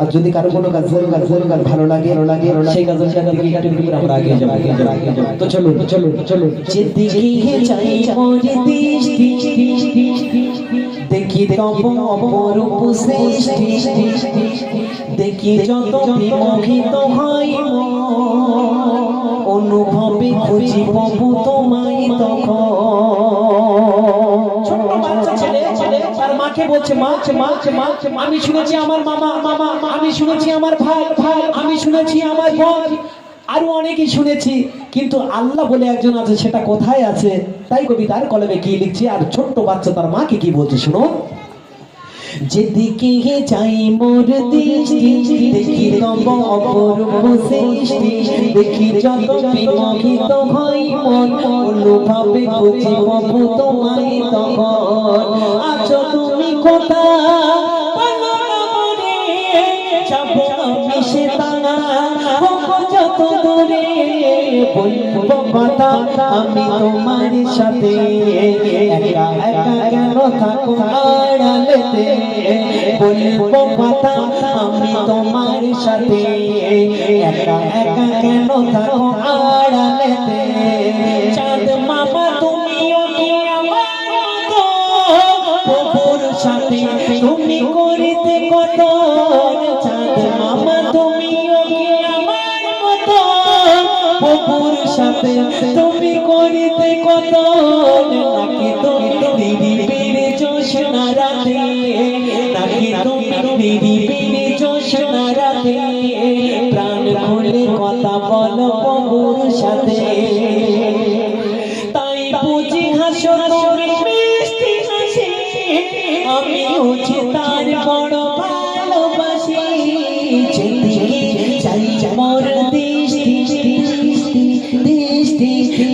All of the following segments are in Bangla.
আর যদি কারও কোনো কাজ কাজ কাজ ভালো লাগে ভালো লাগে সেই কাজের দিকে একটু একটু আমরা আগে যাব আগে যাব, আগে যাব। তো চলো তো চলো তো চলো যেদিকে যাই মরে দেশ দেখি তব অপরূপ সৃষ্টি। দেখি যত বিমোহিত হয় মন, অনুভবে খুঁজি প্রভু তোমায় তখন। মাকে বলছে মা মা মা আমি শুনেছি আমার মামা মামা আমি শুনেছি আমার ভাই ভাই আমি শুনেছি আমার বোন। আরও অনেকেই শুনেছি কিন্তু আল্লাহ বলে একজন আছে সেটা কোথায় আছে? তাই কবি তার কলমে কি লিখছে? আর ছোট্ট বাচ্চা তার মাকে কি বলছে শুনো। যেদিকে হে যাই মোর দৃষ্টি দেখি তব অপরূপ সৃষ্টি। দেখি যত বিমোহিত হই মন অনুভবে খুঁজি প্রভু তোমায় তখন। কোথায় বলো না মনে, যাব তারা। হোক যত দূরে বলব কথা আমি তোমার সাথে কথা আমি তোমার সাথে একা কেন থাকো আড়ালেতে? করিতে কত চাঁদ আমার সাথে তুমি করিতে কত? নাকি তুমি নিরিবিরে জোসনা রাতে? নাকি তুমি নিরিবিরে জোসনা রাতে? প্রাণ খুলে কথা বলো প্রভুর সাথে। তাই বুঝি হাসো তুমি আমি হচ্ছে তার বড় ভালোবাসি। মোর দৃষ্টি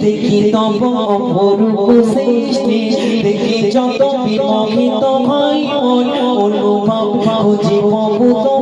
দেখি তব অপরূপ অনুভব প্রভু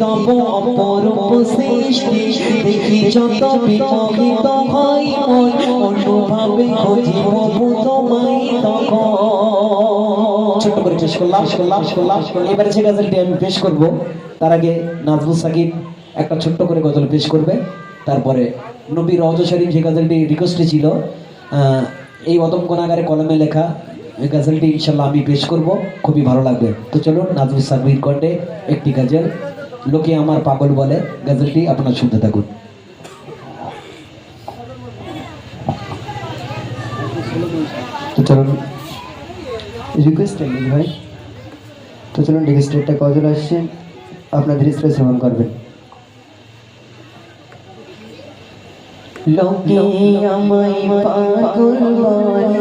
তব অপরূপ সৃষ্টি। দেখি যত তোমায় তখন করে পেশ করলাম করলাম করলাম এবারে যে গজলটি আমি পেশ করব, তার আগে নাজমুল সাকিব একটা ছোট্ট করে গজল পেশ করবে। তারপরে নবী রওজা শরীফ যে গজলটি রিকোয়েস্টে ছিল এই অদম কোনাগারে কলমে লেখা এই গজলটি ইনশাল্লাহ আমি পেশ করব, খুবই ভালো লাগবে। তো চলুন, নাজমুল সাকিবের কণ্ঠে একটি গজল লোকে আমার পাগল বলে, গজলটি আপনার শুনতে থাকুন। তো চলুন রিকোয়েস্ট ভাই। তো চলুন আসছেন আপনাদের স্প্রে শ্রবণ করবেন। লোকে আমায় পাগল বলে।